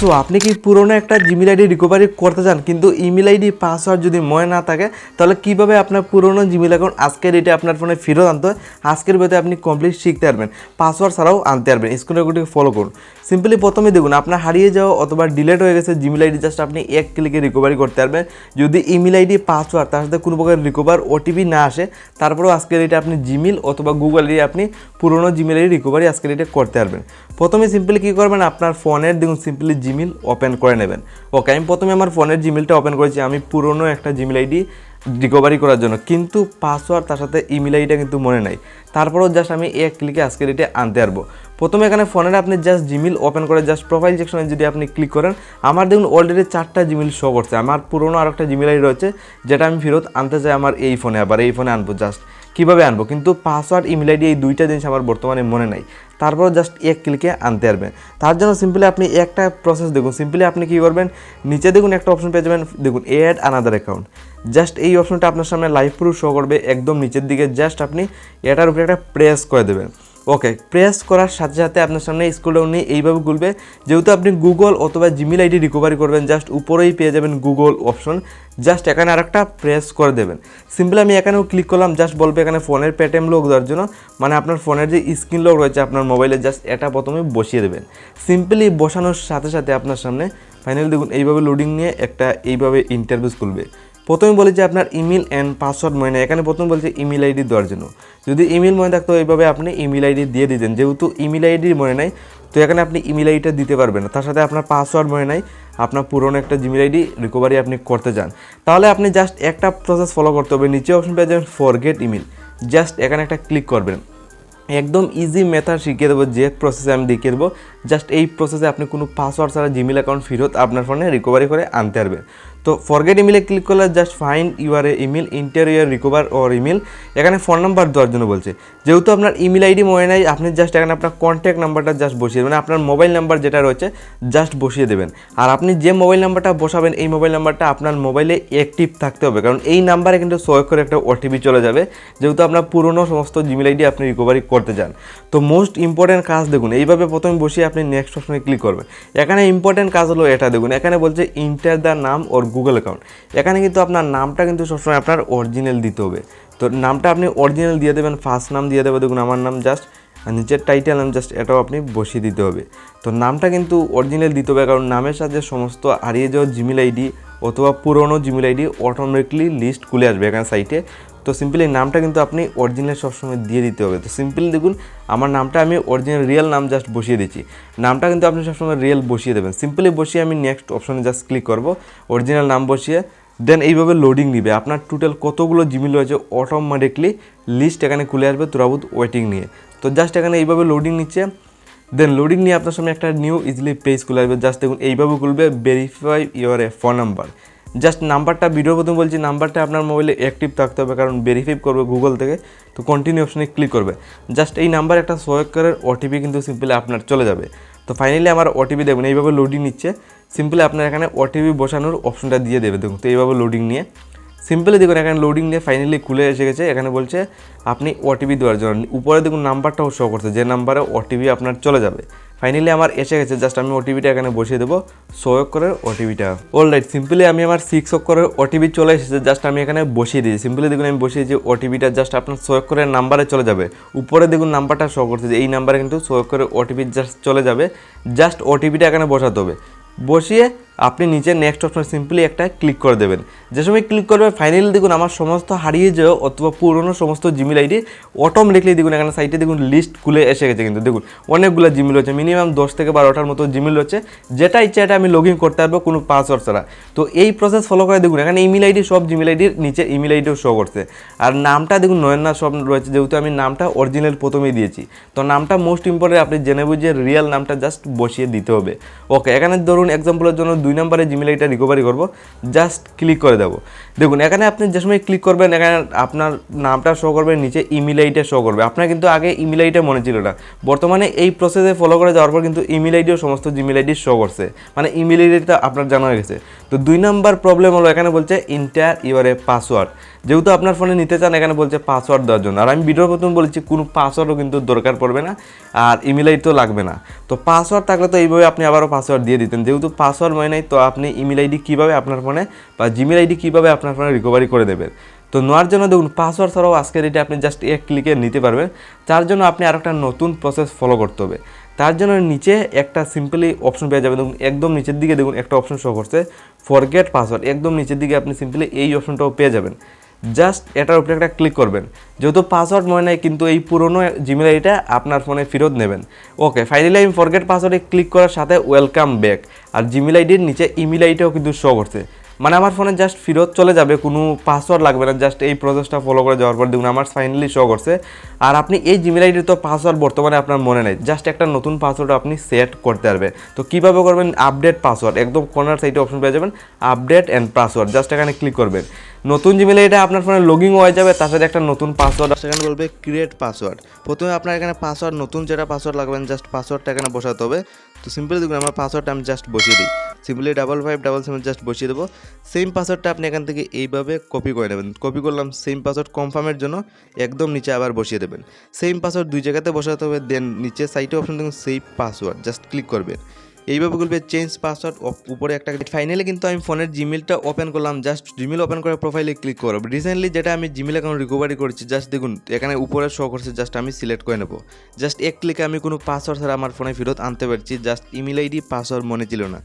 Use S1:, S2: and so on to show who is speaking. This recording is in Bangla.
S1: সো, আপনি কি পুরনো একটা জিমেল আইডি রিকভারি করতে চান? কিন্তু ইমেল আইডি পাসওয়ার্ড যদি মনে না থাকে, তাহলে কীভাবে আপনার পুরনো জিমেল অ্যাকাউন্ট আজকের এটা আপনার ফোনে ফেরত আনতে হয়? আজকের ভিতরে আপনি কমপ্লিট শিখতে পারবেন। পাসওয়ার্ড ছাড়াও আনতে পারবেন। স্ক্রিনের গুটিকে ফলো করুন। সিম্পলি প্রথমে দেখুন, আপনার হারিয়ে যাওয়া অথবা ডিলেট হয়ে গেছে জিমেল আইডি জাস্ট আপনি এক ক্লিকে রিকভারি করতে পারবেন। যদি ইমেল আইডি পাসওয়ার্ড তার সাথে কোনো প্রকার রিকভার ওটিপি না আসে, তারপরেও আজকের এটা আপনি জিমেল অথবা গুগল দিয়ে আপনি পুরনো জিমেল আইডি রিকভারি আজকের এটা করতে পারবেন। প্রথমে সিম্পলি কী করবেন? আপনার ফোনের দেখুন সিম্পলি জিমেল ওপেন করে নেবেন। ওকে, আমি প্রথমে আমার ফোনের জিমেলটা ওপেন করেছি। আমি পুরনো একটা জিমেল আইডি রিকভারি করার জন্য, কিন্তু পাসওয়ার্ড তার সাথে ইমেল আইডিটা কিন্তু মনে নাই। তারপরেও জাস্ট আমি এক ক্লিকে আজকের এটা আনতে পারব। প্রথমে এখানে ফোনের আপনি জাস্ট জিমেল ওপেন করে জাস্ট প্রোফাইল সেকশনে যদি আপনি ক্লিক করেন, আমার দেখুন অলরেডি চারটা জিমেল শো করছে। আমার পুরনো আর একটা জিমেল আইডি রয়েছে, যেটা আমি ফেরত আনতে চাই আমার এই ফোনে আবার, এই ফোনে আনব জাস্ট কীভাবে আনব? কিন্তু পাসওয়ার্ড ইমেল আইডি এই দুইটা জিনিস আমার বর্তমানে মনে নাই। তারপর জাস্ট এক ক্লিকে আনতে পারবেন। তার জন্য সিম্পলি আপনি একটা প্রসেস দেখুন। সিম্পলি আপনি কী করবেন? নিচে দেখুন একটা অপশন পেয়ে যাবেন। দেখুন এড আনাদার অ্যাকাউন্ট জাস্ট এই অপশনটা আপনার সামনে লাইভ প্রুফ শো করবে। একদম নিচের দিকে জাস্ট আপনি এটার উপরে একটা প্রেস করে দেবেন। ওকে প্রেস করার সাথে সাথে আপনার সামনে স্কুলটা নিয়ে এইভাবে খুলবে যেহেতু আপনি গুগল অথবা জিমেল আইডি রিকভারি করবেন জাস্ট উপরেই পেয়ে যাবেন গুগল অপশন জাস্ট এখানে আরেকটা প্রেস করে দেবেন। সিম্পলি আমি এখানেও ক্লিক করলাম জাস্ট বলবে এখানে ফোনের পেটিএম লোক দেওয়ার জন্য। মানে আপনার ফোনের যে স্ক্রিন লক রয়েছে আপনার মোবাইলে জাস্ট এটা প্রথমে বসিয়ে দেবেন। সিম্পলি বসানোর সাথে সাথে আপনার সামনে ফাইনালি দেখুন, এইভাবে লোডিং নিয়ে একটা এইভাবে ইন্টারভিউ খুলবে। প্রথমে বলি যে আপনার ইমেল অ্যান্ড পাসওয়ার্ড মনে এখানে প্রথমে বলছে ইমেল আইডি দেওয়ার জন্য। যদি ইমেল মনে থাকতো, এইভাবে আপনি ইমেল আইডি দিয়ে দিতেন। যেহেতু ইমেল আইডি মনে নাই, তো এখানে আপনি ইমেল আইডিটা দিতে পারবেন না। তার সাথে আপনার পাসওয়ার্ড মনে নাই, আপনার পুরনো একটা জিমেল আইডি রিকভারি আপনি করতে চান। তাহলে আপনি জাস্ট একটা প্রসেস ফলো করতে হবে। নিচে অপশন পেয়ে যাবেন ফরগেট ইমেল জাস্ট এখানে একটা ক্লিক করবেন। একদম ইজি মেথড শিখিয়ে দেবো, যে প্রসেসে আমি দেখিয়ে দেবো। জাস্ট এই প্রসেসে আপনি কোনো পাসওয়ার্ড ছাড়া জিমেল অ্যাকাউন্ট ফেরত আপনার ফোনে রিকভারি করে আনতে পারবেন। তো ফরগেট ইমেলে ক্লিক করলে just fine find a email enter your recover or email এখানে ফোন নাম্বার দেওয়ার জন্য বলছে। যেহেতু আপনার ইমেল আইডি মনে নাই, আপনি জাস্ট এখানে আপনার কন্ট্যাক্ট নাম্বারটা জাস্ট বসিয়ে দেবেন। আপনার মোবাইল নাম্বার যেটা রয়েছে জাস্ট বসিয়ে দেবেন। আর আপনি যে মোবাইল নাম্বারটা বসাবেন, এই মোবাইল নাম্বারটা আপনার মোবাইলে অ্যাক্টিভ থাকতে হবে। কারণ এই নাম্বারে কিন্তু সয় করে একটা ওটিপি চলে যাবে। যেহেতু আপনার পুরনো সমস্ত জিমেল আইডি আপনি রিকভারি করতে চান। তো মোস্ট ইম্পর্টেন্ট কাজ দেখুন, এইভাবে প্রথমে বসিয়ে আপনি নেক্সট অপশনে ক্লিক করবেন। এখানে ইম্পর্টেন্ট কাজ হলো এটা দেখুন। এখানে বলছে ইন্টার দ্য নাম ওর গুগল অ্যাকাউন্ট এখানে কিন্তু আপনার নামটা কিন্তু সবসময় আপনার অরিজিনাল দিতে হবে। তো নামটা আপনি অরিজিনাল দিয়ে দেবেন ফার্স্ট নাম দিয়ে দেবে দেখুন আমার নাম জাস্ট নিচের টাইটেল নাম জাস্ট এটাও আপনি বসিয়ে দিতে হবে। তো নামটা কিন্তু অরিজিনাল দিতে হবে, কারণ নামের সাথে সমস্ত হারিয়ে যাওয়া জিমেল আইডি অথবা পুরনো জিমেল আইডি অটোমেটিকলি লিস্ট খুলে আসবে এখানে সাইটে তো সিম্পলি নামটা কিন্তু আপনি অরিজিনাল সবসময় দিয়ে দিতে হবে। তো সিম্পলি দেখুন, আমার নামটা আমি অরিজিনাল রিয়েল নাম জাস্ট বসিয়ে দিচ্ছি। নামটা কিন্তু আপনি সবসময় রিয়েল বসিয়ে দেবেন। সিম্পলি বসিয়ে আমি নেক্সট অপশনে জাস্ট ক্লিক করব অরিজিনাল নাম বসিয়ে দেন এইভাবে লোডিং নিবে। আপনার টোটাল কতগুলো জিমেল রয়েছে অটোমেটিকলি লিস্ট এখানে খুলে আসবে তুরাবুত ওয়েটিং নিয়ে। তো জাস্ট এখানে এইভাবে লোডিং নিচ্ছে। দেন লোডিং নিয়ে আপনার সামনে একটা নিউ ইজিলি পেজ খুলে আসবে। জাস্ট দেখুন, এইভাবে খুলবে verify your a phone number just নাম্বারটা ভিডিওর প্রথমে বলছি নাম্বারটা আপনার মোবাইলে অ্যাক্টিভ থাকতে হবে, কারণ ভেরিফাই করবে গুগল থেকে, তো কন্টিনিউ অপশনে ক্লিক করবে। জাস্ট এই নাম্বার একটা সহায়কের ওটিপি কিন্তু সিম্পলি আপনার চলে যাবে। তো ফাইনালি আমার ওটিপি দেখুন, এইভাবে লোডিং নিচ্ছে। সিম্পলি আপনার এখানে ওটিপি বসানোর অপশনটা দিয়ে দেবে, দেখুন, তো এইভাবে লোডিং নিয়ে। সিম্পলি দেখুন, এখানে লোডিং নিয়ে ফাইনালি খুলে এসে গেছে, এখানে বলছে, আপনি ওটিপি দেওয়ার জন্য। উপরে দেখুন নাম্বারটাও শো করছে, যে নাম্বারে ওটিপি আপনার চলে যাবে। ফাইনালি আমার এসে গেছে জাস্ট আমি ওটিপিটা এখানে বসিয়ে দেবো ছয় অক্ষরের ওটিপিটা অল রাইট সিম্পলি আমি আমার সিক্স অক্ষরের ওটিপি চলে এসেছে জাস্ট আমি এখানে বসিয়ে দিয়েছি। সিম্পলি দেখুন, আমি বসিয়ে যে ওটিপিটা জাস্ট আপনার ছয় অক্ষরের নাম্বারে চলে যাবে। উপরে দেখুন নাম্বারটা শো করছে যে এই নাম্বারে কিন্তু ছয় অক্ষরের ওটিপি জাস্ট চলে যাবে। জাস্ট ওটিপিটা এখানে বসাতে হবে। বসিয়ে আপনি নিচে নেক্সট অপশন সিম্পলি একটা ক্লিক করে দেবেন। যে সময় ক্লিক করবে ফাইনালি দেখুন আমার সমস্ত হারিয়ে যাও অথবা পুরনো সমস্ত জিমেল আইডি অটোমেটিকলি দেখুন, এখানে সাইটে দেখুন লিস্ট খুলে এসে গেছে কিন্তু। দেখুন, অনেকগুলো জিমেল হচ্ছে মিনিমাম দশ থেকে বারোটার মতো জিমেল হচ্ছে যেটা ইচ্ছা এটা আমি লগ ইন করতে পারব, কোনো পাসওয়ার্ড ছাড়া। তো এই প্রসেস ফলো করে দেখুন, এখানে ইমেল আইডি সব জিমেল আইডির নিচে ইমেল আইডিও শো করছে। আর নামটা দেখুন নয়না সব রয়েছে, যেহেতু আমি নামটা অরিজিনাল প্রথমেই দিয়েছি। তো নামটা মোস্ট ইম্পর্টেন্ট আপনি জেনে বুঝে রিয়েল নামটা জাস্ট বসিয়ে দিতে হবে। ওকে এখানে ধরুন এক্সাম্পলের জন্য দুই নম্বরে জিমেল আইডিটা রিকভারি করব। জাস্ট ক্লিক করে দেবো। দেখুন, এখানে আপনি যে সময় ক্লিক করবেন, এখানে আপনার নামটা শো করবে, নিচে ইমেল আইডিটা শো করবে। আপনার কিন্তু আগে ইমেল আইডিটা মনে ছিল না। বর্তমানে এই প্রসেসে ফলো করে যাওয়ার পর কিন্তু ইমেল আইডিও সমস্ত জিমেল আইডি শো করছে। মানে ইমেল আইডিটা আপনার জানা হয়ে গেছে। তো দুই নম্বর প্রবলেম হলো, এখানে বলছে ইন্টার ইউর এ পাসওয়ার্ড যেহেতু আপনার ফোনে নিতে চান, এখানে বলছে পাসওয়ার্ড দেওয়ার জন্য। আর আমি ভিডিওর প্রথম বলেছি, কোনো পাসওয়ার্ডও কিন্তু দরকার পড়বে না, আর ইমেল আইডি তো লাগবে না। তো পাসওয়ার্ড থাকলে তো এইভাবে আপনি আবারও পাসওয়ার্ড দিয়ে দিতেন। যেহেতু পাসওয়ার্ড হয় নাই, তো আপনি ইমেল আইডি কীভাবে আপনার ফোনে বা জিমেল আইডি কীভাবে আপনার ফোনে রিকভারি করে দেবেন? তো নেওয়ার জন্য দেখুন পাসওয়ার্ড ছাড়াও আজকের এটা আপনি জাস্ট এক ক্লিকে নিতে পারবেন। তার জন্য আপনি আর একটা নতুন প্রসেস ফলো করতে হবে। তার জন্য নিচে একটা সিম্পলি অপশন পেয়ে যাবেন। দেখুন, একদম নিচের দিকে দেখুন, একটা অপশন শো করছে ফরগেট পাসওয়ার্ড একদম নিচের দিকে আপনি সিম্পলি এই অপশনটাও পেয়ে যাবেন। জাস্ট এটার উপরে একটা ক্লিক করবেন। যেহেতু পাসওয়ার্ড মনে নেয় কিন্তু এই পুরনো জিমেল আইডিটা আপনার ফোনে ফেরত নেবেন। ওকে ফাইনালি আমি ফরগেট পাসওয়ার্ডে ক্লিক করার সাথে ওয়েলকাম ব্যাক আর জিমেল আইডির নিচে ইমেল আইডিটাও কিন্তু শো করছে। মানে আমার ফোনে জাস্ট ফেরত চলে যাবে, কোনো পাসওয়ার্ড লাগবে না জাস্ট এই প্রসেসটা ফলো করে যাওয়ার পর দেখুন, আমার ফাইনালি শো করছে। আর আপনি এই জিমেল আইডির তো পাসওয়ার্ড বর্তমানে আপনার মনে নেই জাস্ট একটা নতুন পাসওয়ার্ড আপনি সেট করতে পারবে। তো কীভাবে করবেন? আপডেট পাসওয়ার্ড একদম কর্নার সাইডে অপশন পেয়ে যাবেন আপডেট অ্যান্ড পাসওয়ার্ড জাস্ট এখানে ক্লিক করবেন। নতুন জিমেল আইডিটা আপনার ফোনে লগিং হয়ে যাবে, তার সাথে একটা নতুন পাসওয়ার্ড সেখানে বলবে ক্রিয়েট পাসওয়ার্ড প্রথমে আপনার এখানে পাসওয়ার্ড নতুন যেটা পাসওয়ার্ড লাগবেন জাস্ট পাসওয়ার্ডটা এখানে বসাতে হবে। তো সিম্পলি দেখুন, আমার পাসওয়ার্ডটা আমি জাস্ট বসিয়ে দিই। Simply double five double seven just বসিয়ে দেবো। সেম পাসওয়ার্ডটা আপনি এখান থেকে এইভাবে কপি করে নেবেন। কপি করলাম সেম পাসওয়ার্ড কনফার্মের জন্য একদম নিচে আবার বসিয়ে দেবেন। সেম পাসওয়ার্ড দুই জায়গাতে বসাতে হবে দেন নিচে সাইটে অপশন দেখুন সেভ পাসওয়ার্ড জাস্ট ক্লিক করবেন এইভাবে বলবে চেঞ্জ পাসওয়ার্ড উপরে একটা ফাইনালি কিন্তু আমি ফোনের জিমেলটা ওপেন করলাম জাস্ট জিমেল ওপেন করে প্রোফাইলে ক্লিক করব রিসেন্টলি যেটা আমি জিমেল অ্যাকাউন্ট রিকভারি করেছি জাস্ট দেখুন, এখানে উপরে শো করছে জাস্ট আমি সিলেক্ট করে নেব। জাস্ট এক ক্লিকে আমি কোনো পাসওয়ার্ড ছাড়া আমার ফোনে ফেরত আনতে পারছি জাস্ট ইমেল আইডি পাসওয়ার্ড মনে ছিল না।